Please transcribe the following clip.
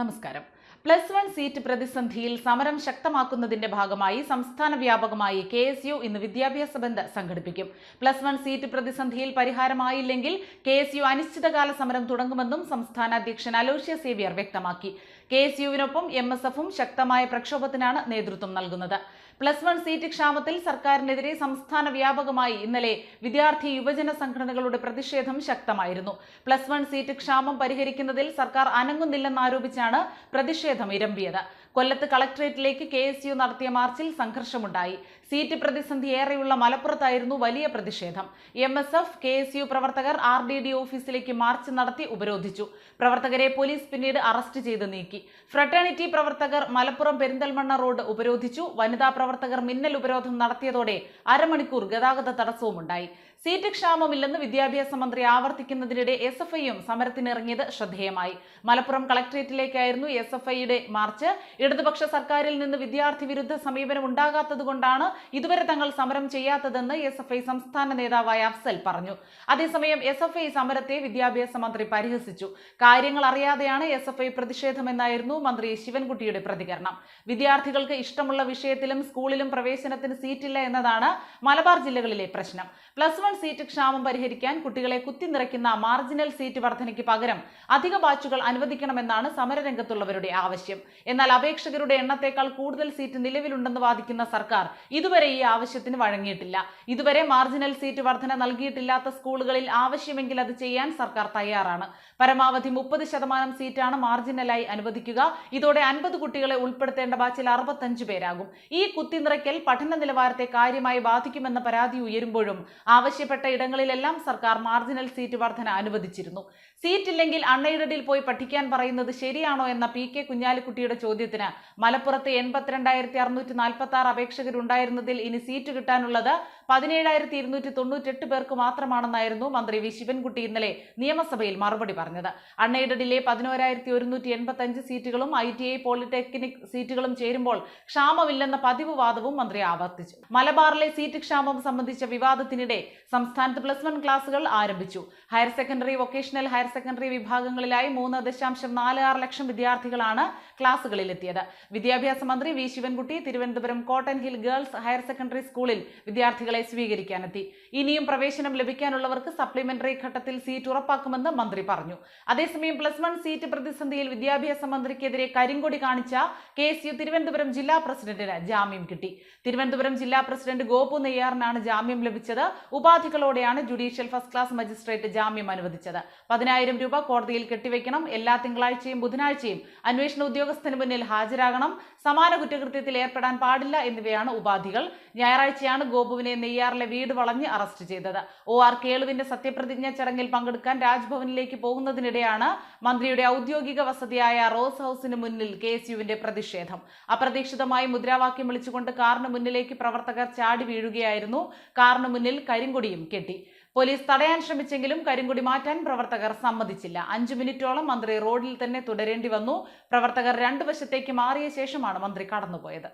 നമസ്കാരം. Plus one seat പ്രതിസന്ധിയിൽ സമരം ശക്തമാക്കുന്നതിന്റെ ഭാഗമായി സംസ്ഥാന വ്യാപകമായി കെ എസ് യു ഇന്ന് വിദ്യാഭ്യാസ ബന്ധ സംഘടിപ്പിക്കും. പ്ലസ് വൺ സീറ്റ് പ്രതിസന്ധിയിൽ പരിഹാരമായില്ലെങ്കിൽ കെ എസ് യു അനിശ്ചിതകാല സമരം തുടങ്ങുമെന്നും സംസ്ഥാന അധ്യക്ഷൻ അലോഷ്യ സേവ്യർ വ്യക്തമാക്കി. കെ എസ് യുവിനൊപ്പം എം എസ് എഫും ശക്തമായ പ്രക്ഷോഭത്തിനാണ് നേതൃത്വം നൽകുന്നത്. പ്ലസ് വൺ സീറ്റ് ക്ഷാമത്തിൽ സർക്കാരിനെതിരെ സംസ്ഥാന വ്യാപകമായി ഇന്നലെ വിദ്യാർത്ഥി യുവജന സംഘടനകളുടെ പ്രതിഷേധം ശക്തമായിരുന്നു. പ്ലസ് വൺ സീറ്റ് ക്ഷാമം പരിഹരിക്കുന്നതിൽ സർക്കാർ അനങ്ങുന്നില്ലെന്നാരോപിച്ചാണ് പ്രതിഷേധം ഇരമ്പിയത്. കൊല്ലത്ത് കളക്ടറേറ്റിലേക്ക് കെ എസ് യു നടത്തിയ മാർച്ചിൽ സംഘർഷമുണ്ടായി. സീറ്റ് പ്രതിസന്ധി ഏറെയുള്ള മലപ്പുറത്തായിരുന്നു വലിയ പ്രതിഷേധം. M S F K S U പ്രവർത്തകർ ആർ ഡി ഡി ഓഫീസിലേക്ക് മാർച്ച് നടത്തി ഉപരോധിച്ചു. പ്രവർത്തകരെ പോലീസ് പിന്നീട് അറസ്റ്റ് ചെയ്ത് നീക്കി. ഫ്രട്ടേണിറ്റി പ്രവർത്തകർ മലപ്പുറം പെരിന്തൽമണ്ണ റോഡ് ഉപരോധിച്ചു. വനിതാ പ്രവർത്തകർ മിന്നൽ ഉപരോധം നടത്തിയതോടെ അരമണിക്കൂർ ഗതാഗത തടസ്സവും ഉണ്ടായി സീറ്റ് ക്ഷാമമില്ലെന്ന് വിദ്യാഭ്യാസ മന്ത്രി ആവർത്തിക്കുന്നതിനിടെ എസ് എഫ് ഐയും സമരത്തിനിറങ്ങിയത് ശ്രദ്ധേയമായി. മലപ്പുറം കളക്ടറേറ്റിലേക്കായിരുന്നു എസ് എഫ് ഐയുടെ മാർച്ച്. ഇടതുപക്ഷ സർക്കാരിൽ നിന്ന് വിദ്യാർത്ഥി വിരുദ്ധ സമീപനം ഉണ്ടാകാത്തതുകൊണ്ടാണ് ഇതുവരെ തങ്ങൾ സമരം ചെയ്യാത്തതെന്ന് എസ് എഫ് ഐ സംസ്ഥാന നേതാവായ അഫ്സൽ പറഞ്ഞു. അതേസമയം എസ് എഫ് ഐ സമരത്തെ വിദ്യാഭ്യാസ മന്ത്രി പരിഹസിച്ചു. കാര്യങ്ങൾ അറിയാതെയാണ് എസ് എഫ് ഐ പ്രതിഷേധമെന്നായിരുന്നു മന്ത്രി ശിവൻകുട്ടിയുടെ പ്രതികരണം. വിദ്യാർത്ഥികൾക്ക് ഇഷ്ടമുള്ള വിഷയത്തിലും സ്കൂളിലും പ്രവേശനത്തിന് സീറ്റില്ല എന്നതാണ് മലബാർ ജില്ലകളിലെ പ്രശ്നം. പ്ലസ് വൺ സീറ്റ് ക്ഷാമം പരിഹരിക്കാൻ കുട്ടികളെ കുത്തി നിറയ്ക്കുന്ന മാർജിനൽ സീറ്റ് വർധനയ്ക്ക് പകരം അധിക ബാച്ചുകൾ അനുവദിക്കണമെന്നാണ് സമരരംഗത്തുള്ളവരുടെ ആവശ്യം. എന്നാൽ അപേക്ഷകരുടെ എണ്ണത്തേക്കാൾ കൂടുതൽ സീറ്റ് നിലവിലുണ്ടെന്ന് വാദിക്കുന്ന സർക്കാർ ഇതുവരെ ഈ ആവശ്യത്തിന് വഴങ്ങിയിട്ടില്ല. ഇതുവരെ മാർജിനൽ സീറ്റ് വർധന നൽകിയിട്ടില്ലാത്ത സ്കൂളുകളിൽ ആവശ്യമെങ്കിൽ അത് ചെയ്യാൻ സർക്കാർ തയ്യാറാണ്. പരമാവധി മുപ്പത് ശതമാനം സീറ്റാണ് മാർജിനലായി അനുവദിക്കുക. ഇതോടെ അൻപത് കുട്ടികളെ ഉൾപ്പെടുത്തേണ്ട ബാച്ചിൽ അറുപത്തഞ്ച് പേരാകും. ഈ കുത്തിനിറയ്ക്കൽ പഠന നിലവാരത്തെ കാര്യമായി ബാധിക്കുമെന്ന പരാതി ഉയരുമ്പോഴും ആവശ്യപ്പെട്ട ഇടങ്ങളിലെല്ലാം സർക്കാർ മാർജിനൽ സീറ്റ് വർധന അനുവദിച്ചിരുന്നു. സീറ്റില്ലെങ്കിൽ അൺഎയ്ഡഡിൽ പോയി പഠിക്കാൻ പറയുന്നത് ശരിയാണോ എന്ന പി കെ കുഞ്ഞാലിക്കുട്ടിയുടെ ചോദ്യത്തിന് മലപ്പുറത്ത് എൺപത്തിരണ്ടായിരത്തി അറുന്നൂറ്റി നാൽപ്പത്തി ആറ് അപേക്ഷകരുണ്ടായിരുന്നതിൽ ഇനി സീറ്റ് കിട്ടാനുള്ളത് പതിനേഴായിരത്തി ഇരുന്നൂറ്റി തൊണ്ണൂറ്റെട്ട് പേർക്ക് മാത്രമാണെന്നായിരുന്നു മന്ത്രി വി ശിവൻകുട്ടി ഇന്നലെ നിയമസഭയിൽ മറുപടി പറഞ്ഞത്. അൺഎയ്ഡഡിലെ പതിനോരായിരത്തി ഒരുന്നൂറ്റി എൺപത്തി അഞ്ച് സീറ്റുകളും ഐ ടി ഐ പോളിടെക്നിക് സീറ്റുകളും ചേരുമ്പോൾ ക്ഷാമമില്ലെന്ന പതിവ് വാദവും മന്ത്രി ആവർത്തിച്ചു. മലബാറിലെ സീറ്റ് ക്ഷാമം സംബന്ധിച്ച വിവാദത്തിനിടെ സംസ്ഥാനത്ത് പ്ലസ് വൺ ക്ലാസുകൾ ആരംഭിച്ചു. Higher secondary vocational higher secondary വിഭാഗങ്ങളിലായി മൂന്ന് ദശാംശം നാല് ആറ് ലക്ഷം വിദ്യാർത്ഥികളാണ് ക്ലാസുകളിലെത്തിയത് വിദ്യാഭ്യാസ മന്ത്രി V Sivankutty Thiruvananthapuram Cotton Hill girls higher secondary സ്കൂളിൽ വിദ്യാർത്ഥികളെ സ്വീകരിക്കാനെത്തി. ഇനിയും പ്രവേശനം ലഭിക്കാനുള്ളവർക്ക് സപ്ലിമെന്ററി ഘട്ടത്തിൽ സീറ്റ് ഉറപ്പാക്കുമെന്ന് മന്ത്രി പറഞ്ഞു. അതേസമയം പ്ലസ് വൺ സീറ്റ് പ്രതിസന്ധിയിൽ വിദ്യാഭ്യാസ മന്ത്രിക്കെതിരെ കരിങ്കൊടി കാണിച്ച കെ എസ് യു തിരുവനന്തപുരം ജില്ലാ പ്രസിഡന്റിന് ജാമ്യം കിട്ടി. തിരുവനന്തപുരം ജില്ലാ പ്രസിഡന്റ് ഗോപു നെയ്യാറിനാണ് ജാമ്യം ലഭിച്ചത്. ഉപാധികളോടെയാണ് ജുഡീഷ്യൽ ഫസ്റ്റ് ക്ലാസ് മജിസ്ട്രേറ്റ് ജാമ്യം അനുവദിച്ചത്. പതിനായിരം രൂപ കോടതിയിൽ കെട്ടിവെക്കണം. എല്ലാ തിങ്കളാഴ്ചയും ബുധനാഴ്ചയും അന്വേഷണ ഉദ്യോഗസ്ഥന് മുന്നിൽ ഹാജരാകണം. സമാന കുറ്റകൃത്യത്തിൽ ഏർപ്പെടാൻ പാടില്ല എന്നിവയാണ് ഉപാധികൾ. ഞായറാഴ്ചയാണ് ഗോപുവിനെ നെയ്യാറിലെ വീട് വളഞ്ഞ് അറസ്റ്റ് ചെയ്തത്. ഒ ആർ കേളുവിന്റെ സത്യപ്രതിജ്ഞ ചടങ്ങിൽ പങ്കെടുക്കാൻ രാജ്ഭവനിലേക്ക് പോകുന്നതിനിടെയാണ് മന്ത്രിയുടെ ഔദ്യോഗിക വസതിയായ റോസ് ഹൌസിന് മുന്നിൽ കെ എസ് യുവിന്റെ പ്രതിഷേധം. അപ്രതീക്ഷിതമായി മുദ്രാവാക്യം വിളിച്ചുകൊണ്ട് കാറിന് മുന്നിലേക്ക് പ്രവർത്തകർ ചാടി വീഴുകയായിരുന്നു. കാറിന് മുന്നിൽ കരിങ്കൊടിയും കെട്ടി. പോലീസ് തടയാൻ ശ്രമിച്ചെങ്കിലും കരിങ്കൊടി മാറ്റാൻ പ്രവർത്തകർ സമ്മതിച്ചില്ല. അഞ്ചു മിനിറ്റോളം മന്ത്രി റോഡിൽ തന്നെ തുടരേണ്ടി വന്നു. പ്രവർത്തകർ രണ്ടു വശത്തേക്ക് മാറിയ ശേഷമാണ് മന്ത്രി കടന്നുപോയത്.